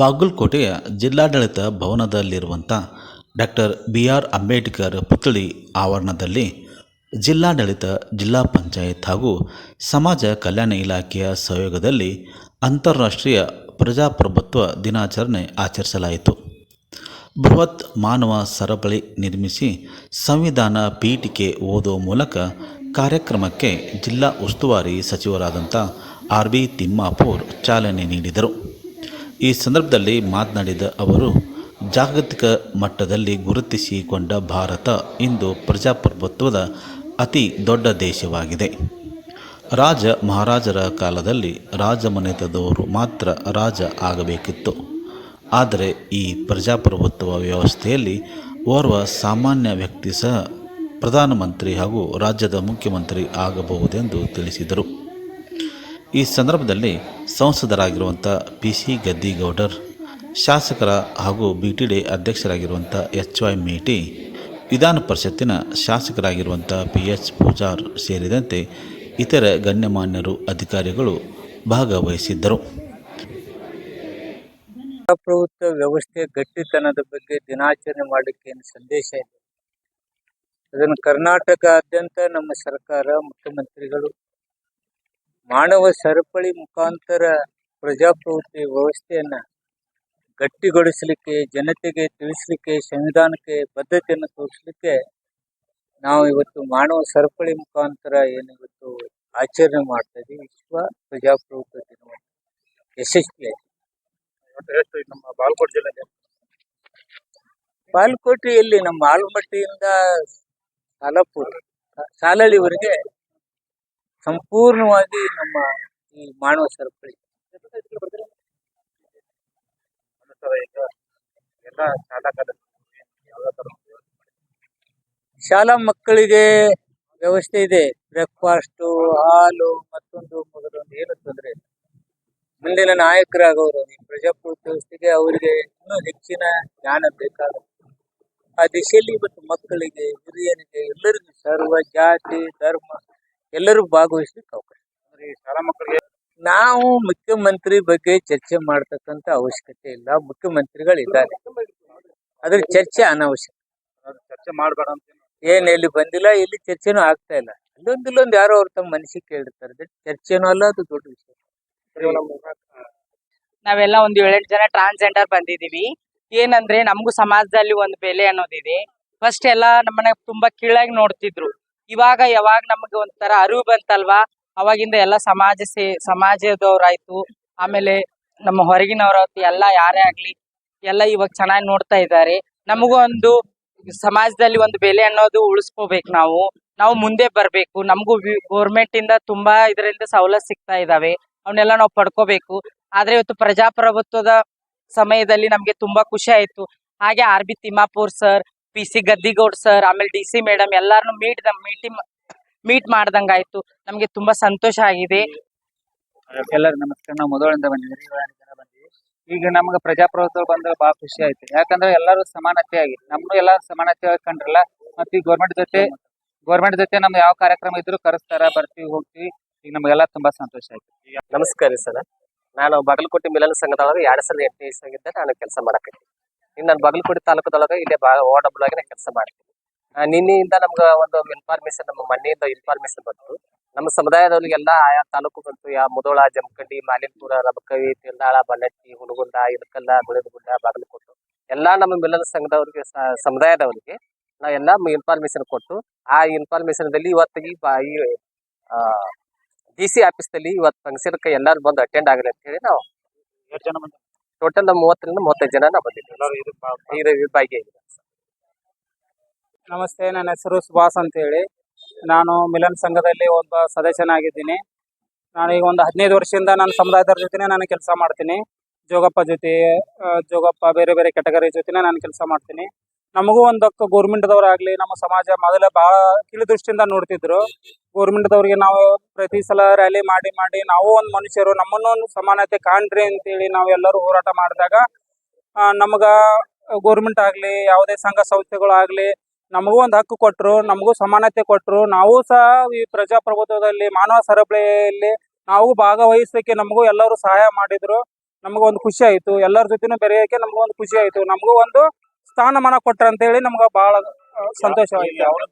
ಬಾಗಲಕೋಟೆಯ ಜಿಲ್ಲಾಡಳಿತ ಭವನದಲ್ಲಿರುವಂಥ ಡಾಕ್ಟರ್ ಬಿ ಆರ್ ಅಂಬೇಡ್ಕರ್ ಪುತ್ಥಳಿ ಆವರಣದಲ್ಲಿ ಜಿಲ್ಲಾಡಳಿತ, ಜಿಲ್ಲಾ ಪಂಚಾಯತ್ ಹಾಗೂ ಸಮಾಜ ಕಲ್ಯಾಣ ಇಲಾಖೆಯ ಸಹಯೋಗದಲ್ಲಿ ಅಂತಾರಾಷ್ಟ್ರೀಯ ಪ್ರಜಾಪ್ರಭುತ್ವ ದಿನಾಚರಣೆ ಆಚರಿಸಲಾಯಿತು. ಬೃಹತ್ ಮಾನವ ಸರಪಳಿ ನಿರ್ಮಿಸಿ ಸಂವಿಧಾನ ಪೀಠಿಕೆ ಓದುವ ಮೂಲಕ ಕಾರ್ಯಕ್ರಮಕ್ಕೆ ಜಿಲ್ಲಾ ಉಸ್ತುವಾರಿ ಸಚಿವರಾದಂಥ ಆರ್ ಬಿ ತಿಮ್ಮಾಪೂರ್ ಚಾಲನೆ ನೀಡಿದರು. ಈ ಸಂದರ್ಭದಲ್ಲಿ ಮಾತನಾಡಿದ ಅವರು, ಜಾಗತಿಕ ಮಟ್ಟದಲ್ಲಿ ಗುರುತಿಸಿಕೊಂಡ ಭಾರತ ಇಂದು ಪ್ರಜಾಪ್ರಭುತ್ವದ ಅತಿ ದೊಡ್ಡ ದೇಶವಾಗಿದೆ. ರಾಜ ಮಹಾರಾಜರ ಕಾಲದಲ್ಲಿ ರಾಜಮನೆತದವರು ಮಾತ್ರ ರಾಜ ಆಗಬೇಕಿತ್ತು. ಆದರೆ ಈ ಪ್ರಜಾಪ್ರಭುತ್ವ ವ್ಯವಸ್ಥೆಯಲ್ಲಿ ಓರ್ವ ಸಾಮಾನ್ಯ ವ್ಯಕ್ತಿ ಸಹ ಪ್ರಧಾನಮಂತ್ರಿ ಹಾಗೂ ರಾಜ್ಯದ ಮುಖ್ಯಮಂತ್ರಿ ಆಗಬಹುದೆಂದು ತಿಳಿಸಿದರು. ಈ ಸಂದರ್ಭದಲ್ಲಿ ಸಂಸದರಾಗಿರುವಂಥ ಪಿ ಸಿ ಗದ್ದಿಗೌಡರ್, ಶಾಸಕರ ಹಾಗೂ ಬಿ ಟಿ ಡಿ ಅಧ್ಯಕ್ಷರಾಗಿರುವಂಥ ಎಚ್ ವೈ ಮೇಟಿ, ವಿಧಾನ ಪರಿಷತ್ತಿನ ಶಾಸಕರಾಗಿರುವಂಥ ಪಿ ಎಚ್ ಪೂಜಾರ್ ಸೇರಿದಂತೆ ಇತರ ಗಣ್ಯಮಾನ್ಯರು, ಅಧಿಕಾರಿಗಳು ಭಾಗವಹಿಸಿದ್ದರು. ಪ್ರಭುತ್ವ ವ್ಯವಸ್ಥೆ ಗಟ್ಟಿತನದ ಬಗ್ಗೆ ದಿನಾಚರಣೆ ಮಾಡಲಿಕ್ಕೆ ಏನು ಸಂದೇಶ ಇದೆ ಅದನ್ನು ಕರ್ನಾಟಕಾದ್ಯಂತ ನಮ್ಮ ಸರ್ಕಾರ, ಮುಖ್ಯಮಂತ್ರಿಗಳು ಮಾನವ ಸರಪಳಿ ಮುಖಾಂತರ ಪ್ರಜಾಪ್ರಭುತ್ವ ವ್ಯವಸ್ಥೆಯನ್ನ ಗಟ್ಟಿಗೊಳಿಸಲಿಕ್ಕೆ ಜನತೆಗೆ ತಿಳಿಸಲಿಕ್ಕೆ ಸಂವಿಧಾನಕ್ಕೆ ಬದ್ಧತೆಯನ್ನು ತೋರಿಸಲಿಕ್ಕೆ ನಾವು ಇವತ್ತು ಮಾನವ ಸರಪಳಿ ಮುಖಾಂತರ ಏನಿವತ್ತು ಆಚರಣೆ ಮಾಡ್ತಾ ಇದ್ದೀವಿ. ವಿಶ್ವ ಪ್ರಜಾಪ್ರಭುತ್ವ ದಿನವನ್ನು ಯಶಸ್ವಿಯಾಗಿ. ನಮ್ಮ ಬಾಲ್ಕೋಟ್ ಜಿಲ್ಲೆಗೆ ಬಾಲ್ಕೋಟೆಯಲ್ಲಿ ನಮ್ಮ ಆಲಮಟ್ಟಿಯಿಂದ ಸಾಲಪುರ ಸಾಲಳಿವರೆಗೆ ಸಂಪೂರ್ಣವಾಗಿ ನಮ್ಮ ಈ ಮಾನವ ಸರಪಳಿ. ಶಾಲಾ ಮಕ್ಕಳಿಗೆ ವ್ಯವಸ್ಥೆ ಇದೆ. ಬ್ರೇಕ್ಫಾಸ್ಟು, ಹಾಲು, ಮತ್ತೊಂದು ಮೊದಲೊಂದು ಏನು ತೊಂದರೆ ಇಲ್ಲ. ಮುಂದಿನ ನಾಯಕರಾಗವರು ಈ ಪ್ರಜಾಪ್ರಭುತ್ವ ವ್ಯವಸ್ಥೆಗೆ ಅವರಿಗೆ ಇನ್ನೂ ಹೆಚ್ಚಿನ ಜ್ಞಾನ ಬೇಕಾಗುತ್ತೆ. ಆ ದಿಶೆಯಲ್ಲಿ ಇವತ್ತು ಮಕ್ಕಳಿಗೆ, ಹಿರಿಯರಿಗೆ ಎಲ್ಲರಿಗೂ ಸರ್ವ ಜಾತಿ, ಧರ್ಮ ಎಲ್ಲರೂ ಭಾಗವಹಿಸ್ಲಿಕ್ಕೆ ಅವಕಾಶ. ಅಂದ್ರೆ ಈ ಶಾಲಾ ಮಕ್ಕಳಿಗೆ ನಾವು ಮುಖ್ಯಮಂತ್ರಿ ಬಗ್ಗೆ ಚರ್ಚೆ ಮಾಡತಕ್ಕಂತ ಅವಶ್ಯಕತೆ ಇಲ್ಲ. ಮುಖ್ಯಮಂತ್ರಿಗಳು ಇದ್ದಾರೆ ಅದ್ರ ಚರ್ಚೆ ಅನಾವಶ್ಯಕ. ಚರ್ಚೆ ಮಾಡಬೇಡ ಅಂತ ಏನ್? ಎಲ್ಲಿ ಬಂದಿಲ್ಲ ಎಲ್ಲಿ ಚರ್ಚೆನೂ ಆಗ್ತಾ ಇಲ್ಲ. ಇಲ್ಲೊಂದು ಇಲ್ಲೊಂದು ಯಾರೋ ಅವ್ರ ತಮ್ಮ ಮನಸ್ಸಿಗೆ ಕೇಳಿರ್ತಾರೆ. ಚರ್ಚೆನೂ ಅಲ್ಲ ಅದು ದೊಡ್ಡ ವಿಷಯ. ನಾವೆಲ್ಲ ಒಂದು ಏಳೆಂಟು ಜನ ಟ್ರಾನ್ಸ್ಜೆಂಡರ್ ಬಂದಿದೀವಿ. ಏನಂದ್ರೆ ನಮಗೂ ಸಮಾಜದಲ್ಲಿ ಒಂದು ಬೆಲೆ ಅನ್ನೋದಿದೆ. ಫಸ್ಟ್ ಎಲ್ಲ ನಮ್ಮನ್ನ ತುಂಬಾ ಕೀಳಾಗಿ ನೋಡ್ತಿದ್ರು. ಇವಾಗ ಯಾವಾಗ ನಮಗೆ ಒಂಥರ ಅರಿವು ಬಂತಲ್ವಾ? ಅವಾಗಿಂದ ಎಲ್ಲ ಸಮಾಜ ಸೇ, ಸಮಾಜದವ್ರಾಯ್ತು. ಆಮೇಲೆ ನಮ್ಮ ಹೊರಗಿನವ್ರಾಯ್ತು ಎಲ್ಲ ಯಾರೇ ಆಗ್ಲಿ, ಎಲ್ಲ ಇವಾಗ ಚೆನ್ನಾಗಿ ನೋಡ್ತಾ ಇದ್ದಾರೆ. ನಮಗೂ ಒಂದು ಸಮಾಜದಲ್ಲಿ ಒಂದು ಬೆಲೆ ಅನ್ನೋದು ಉಳಿಸ್ಕೋಬೇಕು ನಾವು. ನಾವು ಮುಂದೆ ಬರ್ಬೇಕು. ನಮಗೂ ಗೌರ್ಮೆಂಟ್ ಇಂದ ತುಂಬಾ ಇದರಿಂದ ಸವಲತ್ತು ಸಿಗ್ತಾ ಇದಾವೆ ಅವನ್ನೆಲ್ಲ ನಾವು ಪಡ್ಕೋಬೇಕು. ಆದ್ರೆ ಇವತ್ತು ಪ್ರಜಾಪ್ರಭುತ್ವದ ಸಮಯದಲ್ಲಿ ನಮ್ಗೆ ತುಂಬಾ ಖುಷಿ ಆಯ್ತು. ಹಾಗೆ R B Timmapur sir P C Gaddigoud sir ಆಮೇಲೆ ಡಿ ಸಿ ಮೇಡಮ್ ಎಲ್ಲಾರನ್ನು ಮೀಟ್ ಮೀಟಿಂಗ್ ಮೀಟ್ ಮಾಡ್ದಂಗಾಯ್ತು. ನಮ್ಗೆ ತುಂಬಾ ಸಂತೋಷ ಆಗಿದೆ. ಎಲ್ಲರೂ ನಮಸ್ಕಾರ. ನಾವು ಮೊದಲಿಂದ ಬಂದಿದ್ದೀವಿ ಈಗ ನಮ್ಗೆ ಪ್ರಜಾಪ್ರಭುತ್ವ ಬಂದ್ರೆ ಬಹಳ ಖುಷಿ ಆಯ್ತು. ಯಾಕಂದ್ರೆ ಎಲ್ಲರೂ ಆಗಿ ನಮ್ನು ಎಲ್ಲ ಸಮಾನತೆ ಕಂಡ್ರಲ್ಲ. ಮತ್ತೆ ಈ ಗೌರ್ಮೆಂಟ್ ಜೊತೆ ಗೌರ್ಮೆಂಟ್ ಜೊತೆ ನಮ್ಗೆ ಯಾವ ಕಾರ್ಯಕ್ರಮ ಇದ್ರು ಕರೆಸ್ತಾರ ಬರ್ತೀವಿ ಹೋಗ್ತೀವಿ. ಈಗ ನಮಗೆಲ್ಲ ತುಂಬಾ ಸಂತೋಷ ಆಯ್ತು. ನಮಸ್ಕಾರ ಸರ್. ನಾನು ಬಾಗಲಕೋಟೆ ಮಿಲನ ಸಂಘದೊಳಗೆ ಎರಡ್ ಸಾವಿರದ ಎಂಟನೇ ಆಗಿದ್ದೆ ನಾನು ಕೆಲಸ ಮಾಡಕತ್ತೀನಿ. ಇನ್ನು ನಾನು ಬಾಗಲಕೋಟೆ ತಾಲೂಕದೊಳಗೆ ಇಲ್ಲೇ ಬಾ ವಾರ್ಡ್ ಆಗಿನ ಕೆಲಸ ಮಾಡ್ತೀನಿ. ನಿನ್ನೆಯಿಂದ ನಮ್ಗೆ ಒಂದು ಇನ್ಫಾರ್ಮೇಶನ್ ನಮ್ಮ ಮನೆಯಿಂದ ಇನ್ಫಾರ್ಮೇಶನ್ ಬಂತು. ನಮ್ಮ ಸಮುದಾಯದವ್ರಿಗೆಲ್ಲ ಆಯಾ ತಾಲೂಕು ಬಂತು ಯಾ ಮುದೋಳ, ಜಮಖಂಡಿ, ಮಾಲಿನ್ಪುರ, ರಬಕವಿ ತಿಂದಾಳ ಬನ್ನಟ್ಟಿ, ಹುಣಗುಂದ ಇಳಕಲ್ಲ ಗುಳದಗುಡ್ಡ ಬಾಗಲಕೋಟೆ, ಎಲ್ಲಾ ನಮ್ಮ ಮಿಲನ ಸಂಘದವ್ರಿಗೆ ಸಮುದಾಯದವರಿಗೆ ನಾವು ಎಲ್ಲ ಇನ್ಫಾರ್ಮೇಶನ್ ಕೊಟ್ಟು, ಆ ಇನ್ಫಾರ್ಮೇಶನ್ ದಲ್ಲಿ ಇವತ್ತಿಗೆ ಈ ಡಿ ಸಿ ಆಫೀಸ್ದಲ್ಲಿ ಇವತ್ತು ಫಂಕ್ಷನ್ಗೆ ಎಲ್ಲರೂ ಬಂದು ಅಟೆಂಡ್ ಆಗಲಿ ಅಂತ ಹೇಳಿ ನಾವು ಟೋಟಲ್ ಮೂವತ್ತರಿಂದ ಮೂವತ್ತೈದು ಜನ ಬಂದಿದ್ದೀವಿ. ಇದು ವಿಭಾಗ ಇದೆ ನಮಸ್ತೆ ನನ್ನ ಹೆಸರು ಸುಭಾಷ್ ಅಂತ ಹೇಳಿ ನಾನು ಮಿಲನ್ ಸಂಘದಲ್ಲಿ ಒಬ್ಬ ಸದಸ್ಯನಾಗಿದ್ದೀನಿ. ನಾನು ಈಗ ಒಂದು ಹದಿನೈದು ವರ್ಷದಿಂದ ನನ್ನ ಸಮುದಾಯದವ್ರ ಜೊತೆನೇ ನಾನು ಕೆಲಸ ಮಾಡ್ತೀನಿ. ಜೋಗಪ್ಪ ಜೊತೆ ಜೋಗಪ್ಪ ಬೇರೆ ಬೇರೆ ಕೆಟಗರಿ ಜೊತೆನೇ ನಾನು ಕೆಲಸ ಮಾಡ್ತೀನಿ. ನಮಗೂ ಒಂದು ಆಗಲಿ ನಮ್ಮ ಸಮಾಜ ಮೊದಲ ಬಹಳ ಕಿಳಿದೃಷ್ಟಿಯಿಂದ ನೋಡ್ತಿದ್ರು. ಗೌರ್ಮೆಂಟ್ದವ್ರಿಗೆ ನಾವು ಪ್ರತಿ ಸಲ ರ್ಯಾಲಿ ಮಾಡಿ ಮಾಡಿ ನಾವು ಒಂದು ಮನುಷ್ಯರು, ನಮ್ಮನ್ನು ಸಮಾನತೆ ಕಾಣ್ರಿ ಅಂತೇಳಿ ನಾವ್ ಎಲ್ಲರೂ ಹೋರಾಟ ಮಾಡಿದಾಗ ನಮಗ ಗೌರ್ಮೆಂಟ್ ಆಗಲಿ, ಯಾವುದೇ ಸಂಘ ಸಂಸ್ಥೆಗಳಾಗಲಿ ನಮಗೂ ಒಂದು ಹಕ್ಕು ಕೊಟ್ಟರು ನಮಗೂ ಸಮಾನತೆ ಕೊಟ್ಟರು ನಾವು ಸಹ ಈ ಪ್ರಜಾಪ್ರಭುತ್ವದಲ್ಲಿ, ಮಾನವ ಸರಪಳಿಯಲ್ಲಿ ನಾವು ಭಾಗವಹಿಸಲಿಕ್ಕೆ ನಮಗೂ ಎಲ್ಲರೂ ಸಹಾಯ ಮಾಡಿದ್ರು. ನಮಗೊಂದು ಖುಷಿ ಆಯಿತು. ಎಲ್ಲರ ಜೊತೆನೂ ಬೆರೆಯೋಕೆ ನಮಗೊಂದು ಖುಷಿ ಆಯಿತು. ನಮಗೂ ಒಂದು ಸ್ಥಾನಮಾನ ಕೊಟ್ರ ಅಂತ ಹೇಳಿ ನಮಗ ಬಹಳ ಅವ್ರ